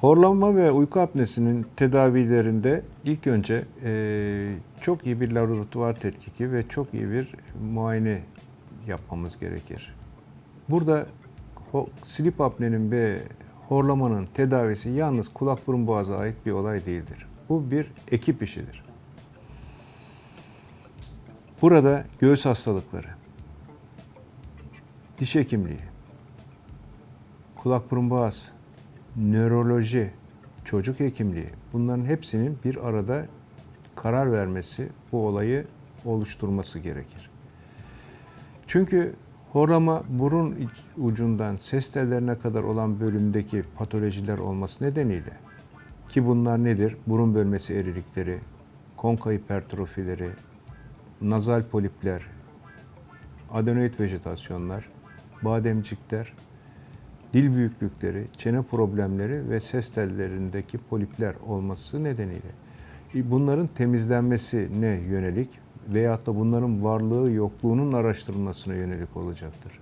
Horlama ve uyku apnesinin tedavilerinde ilk önce e, çok iyi bir laboratuvar tetkiki ve çok iyi bir muayene yapmamız gerekir. Burada ho- sleep apnenin ve horlamanın tedavisi yalnız kulak burun boğaza ait bir olay değildir. Bu bir ekip işidir. Burada göğüs hastalıkları, diş hekimliği, kulak burun boğaz, nöroloji, çocuk hekimliği bunların hepsinin bir arada karar vermesi bu olayı oluşturması gerekir. Çünkü horlama burun ucundan ses tellerine kadar olan bölümdeki patolojiler olması nedeniyle ki bunlar nedir? Burun bölmesi erilikleri, konka hipertrofileri, nazal polipler, adenoid vejetasyonlar, bademcikler, dil büyüklükleri, çene problemleri ve ses tellerindeki polipler olması nedeniyle e, bunların temizlenmesine yönelik veyahut da bunların varlığı yokluğunun araştırılmasına yönelik olacaktır.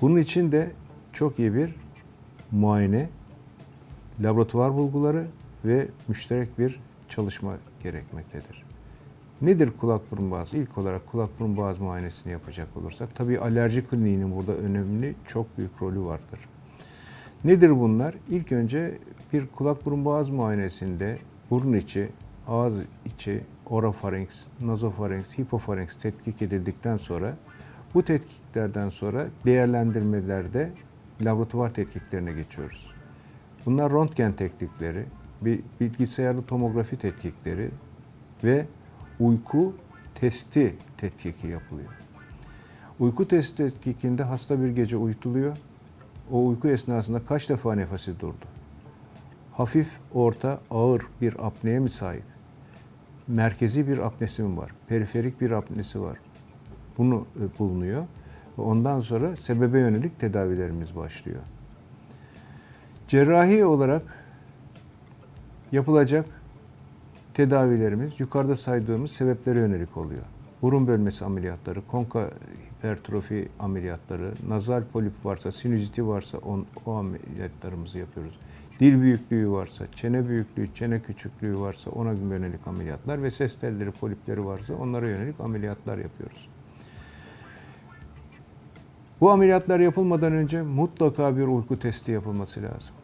Bunun için de çok iyi bir muayene, laboratuvar bulguları ve müşterek bir çalışma gerekmektedir. Nedir kulak burun boğaz? İlk olarak kulak burun boğaz muayenesini yapacak olursak tabii alerji kliniğinin burada önemli çok büyük rolü vardır. Nedir bunlar? İlk önce bir kulak burun boğaz muayenesinde burun içi, ağız içi, orofarenks, nazofarenks, hipofarenks tetkik edildikten sonra bu tetkiklerden sonra değerlendirmelerde laboratuvar tetkiklerine geçiyoruz. Bunlar röntgen teknikleri, bir bilgisayarlı tomografi tetkikleri ve uyku testi tetkiki yapılıyor. Uyku testi tetkikinde hasta bir gece uyutuluyor. O uyku esnasında kaç defa nefesi durdu? Hafif, orta, ağır bir apneye mi sahip? Merkezi bir apnesi mi var? Periferik bir apnesi var. Bunu e, bulunuyor. Ondan sonra sebebe yönelik tedavilerimiz başlıyor. Cerrahi olarak yapılacak tedavilerimiz yukarıda saydığımız sebeplere yönelik oluyor. Burun bölmesi ameliyatları, konka hipertrofi ameliyatları, nazal polip varsa, sinüziti varsa on, o ameliyatlarımızı yapıyoruz. Dil büyüklüğü varsa, çene büyüklüğü, çene küçüklüğü varsa ona yönelik ameliyatlar ve ses telleri, polipleri varsa onlara yönelik ameliyatlar yapıyoruz. Bu ameliyatlar yapılmadan önce mutlaka bir uyku testi yapılması lazım.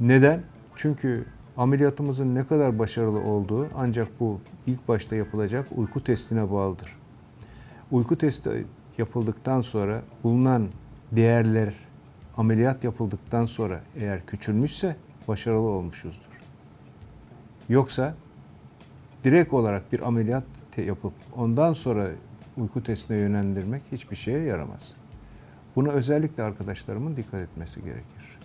Neden? Çünkü ameliyatımızın ne kadar başarılı olduğu ancak bu ilk başta yapılacak uyku testine bağlıdır. Uyku testi yapıldıktan sonra bulunan değerler ameliyat yapıldıktan sonra eğer küçülmüşse başarılı olmuşuzdur. Yoksa direkt olarak bir ameliyat yapıp ondan sonra uyku testine yönlendirmek hiçbir şeye yaramaz. Buna özellikle arkadaşlarımın dikkat etmesi gerekir.